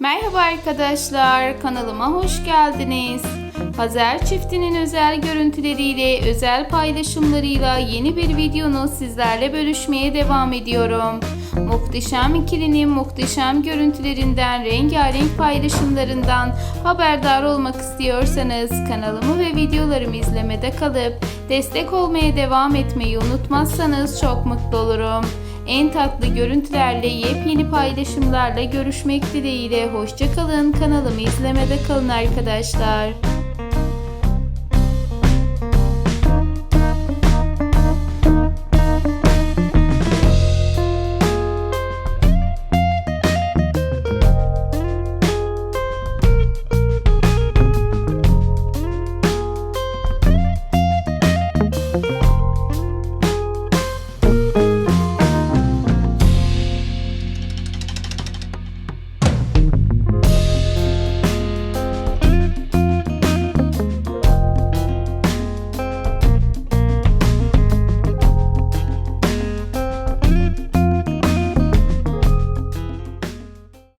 Merhaba arkadaşlar, kanalıma hoş geldiniz. Hazer çiftinin özel görüntüleriyle, özel paylaşımlarıyla yeni bir videonu sizlerle bölüşmeye devam ediyorum. Muhteşem ikilinin muhteşem görüntülerinden, rengarenk paylaşımlarından haberdar olmak istiyorsanız kanalımı ve videolarımı izlemede kalıp destek olmaya devam etmeyi unutmazsanız çok mutlu olurum. En tatlı görüntülerle yepyeni paylaşımlarla görüşmek dileğiyle hoşçakalın kanalımı izlemede kalın arkadaşlar.